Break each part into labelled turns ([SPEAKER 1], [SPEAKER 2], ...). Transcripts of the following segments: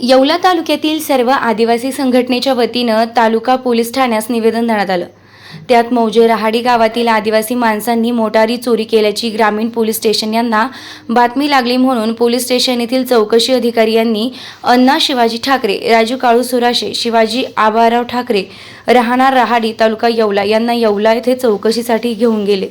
[SPEAKER 1] येवला तालुक्यातील सर्व आदिवासी संघटनेच्या वतीनं तालुका पोलीस ठाण्यास निवेदन देण्यात आलं. त्यात मौजे रहाडी गावातील आदिवासी माणसांनी मोटारी चोरी केल्याची ग्रामीण पोलीस स्टेशन यांना बातमी लागली म्हणून पोलीस स्टेशन येथील चौकशी अधिकारी यांनी अण्णा शिवाजी ठाकरे राजू काळू सुराशे शिवाजी आबाराव ठाकरे राहणार रहाडी तालुका येवला यांना येवला येथे चौकशीसाठी घेऊन गेले.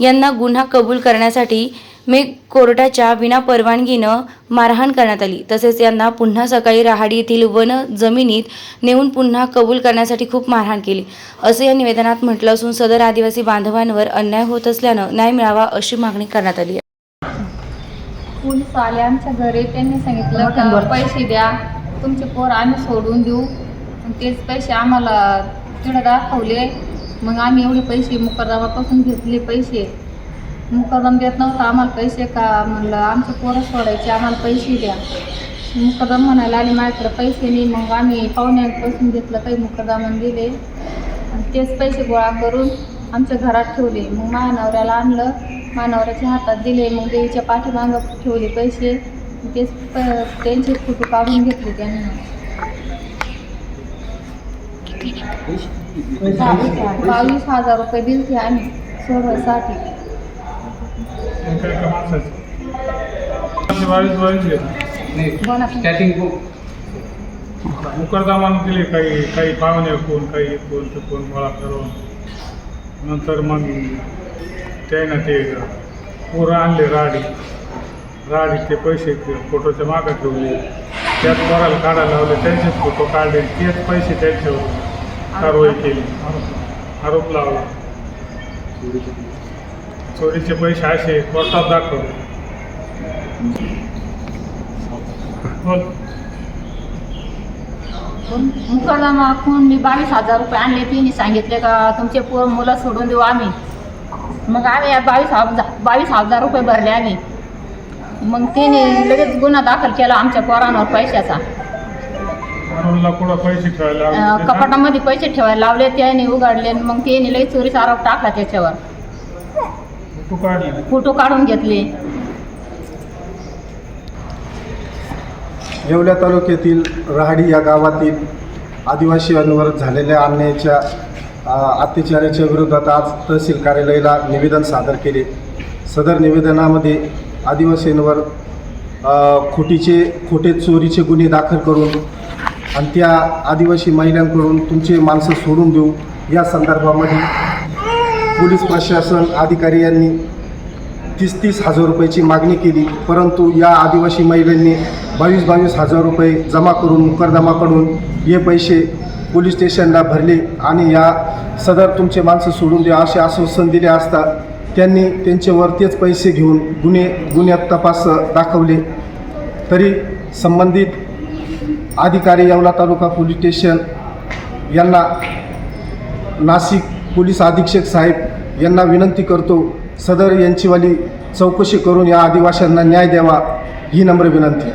[SPEAKER 1] यांना गुन्हा कबूल करण्यासाठी मे कोर्टाच्या विनापरवानगीनं मारहाण करण्यात आली. तसेच यांना पुन्हा सकाळी रहाडी येथील वन जमिनीत नेऊन पुन्हा कबूल करण्यासाठी खूप मारहाण केली. असं या निवेदनात म्हटलं असून सदर आदिवासी बांधवांवर अन्याय होत असल्यानं न्याय मिळावा अशी मागणी करण्यात आली आहे.
[SPEAKER 2] पोलीस आले आमच्या घरी त्यांनी सांगितलं का पैसे द्या तुमचे पोर आम्ही सोडून देऊ. तेच पैसे आम्हाला तिकडे दाखवले. मग आम्ही एवढे पैसे मुकरदामापासून घेतले पैसे. मुकरदम देत नव्हता. आम्हाला पैसे का म्हणलं आमचे पोरं सोडायचे आम्हाला पैसे द्या. मुकरदम म्हणायला आले माझ्याकडे पैसे नाही. मग आम्ही पाहुण्यांपासून घेतलं काही मुकरदामान दिले. आणि तेच पैसे गोळा करून आमच्या घरात ठेवले. मग माझ्या नवऱ्याला आणलं. माझ्या नवऱ्याच्या हातात दिले. मग देवीच्या पाठीमागं ठेवले पैसे. तेच प- त्यांचे फोटो काढून घेतले त्यांनी. बावीस हजार रुपये दिलते आम्ही सोडवायसाठी.
[SPEAKER 3] काय का माणसाचे? बावीस बावीस घेत
[SPEAKER 4] स्टार्टिंग
[SPEAKER 3] मुकरदामान दिले काही काही पाहुणे कोण काही कोण ते कोण गोळा करून. नंतर मग त्यानं ते पोरं आणले राडी. राडी ते पैसे ते फोटोच्या मागं ठेवले. त्यात पोराला काढायला लावले त्यांचेच फोटो काढले. तेच पैसे त्यांच्यावर कारवाई केली. आरोप लावला. चोरीचे पैसे असे कोर्टात बोल.
[SPEAKER 2] खून मी बावीस हजार रुपये आणले तिने सांगितले का? तुमचे पोर मुलं सोडून देऊ आम्ही. मग आम्ही या बावीस हजार बावीस हजार रुपये भरले आम्ही. मग तिने लगेच गुन्हा दाखल केला आमच्या पोरांवर पैशाचा.
[SPEAKER 3] पैसे ठेवायला
[SPEAKER 2] कपाटामध्ये पैसे ठेवायला लावले त्याने उघडले आणि मग त्याने लगेच चोरीचा आरोप टाकला त्याच्यावर.
[SPEAKER 3] काढले.
[SPEAKER 2] फोटो काढून घेतले.
[SPEAKER 5] येवल्या तालुक्यातील रहाडी या गावातील आदिवासींवर झालेल्या अन्यायाच्या अत्याचाराच्या विरोधात आज तहसील कार्यालयाला निवेदन सादर केले. सदर निवेदनामध्ये आदिवासींवर खोटीचे खोटे चोरीचे गुन्हे दाखल करून आणि त्या आदिवासी महिलांकडून तुमचे माणसं सोडून देऊ या संदर्भामध्ये पोलीस प्रशासन अधिकारी यांनी तीस तीस हजार रुपयाची मागणी केली. परंतु या आदिवासी महिलांनी बावीस बावीस हजार रुपये जमा करून मुकरदमाकडून हे पैसे पोलीस स्टेशनला भरले आणि या सदर तुमचे माणसं सोडून द्या असे आश्वासन दिले असता त्यांनी त्यांच्यावर तेच पैसे घेऊन गुन्हे गुन्ह्यात तपास दाखवले. तरी संबंधित अधिकारी येवला तालुका पोलीस स्टेशन यांना नाशिक पोलीस अधीक्षक साहेब यांना विनंती करतो सदर यांचीवाली चौकशी करून या आदिवासींना न्याय द्यावा ही नम्र विनंती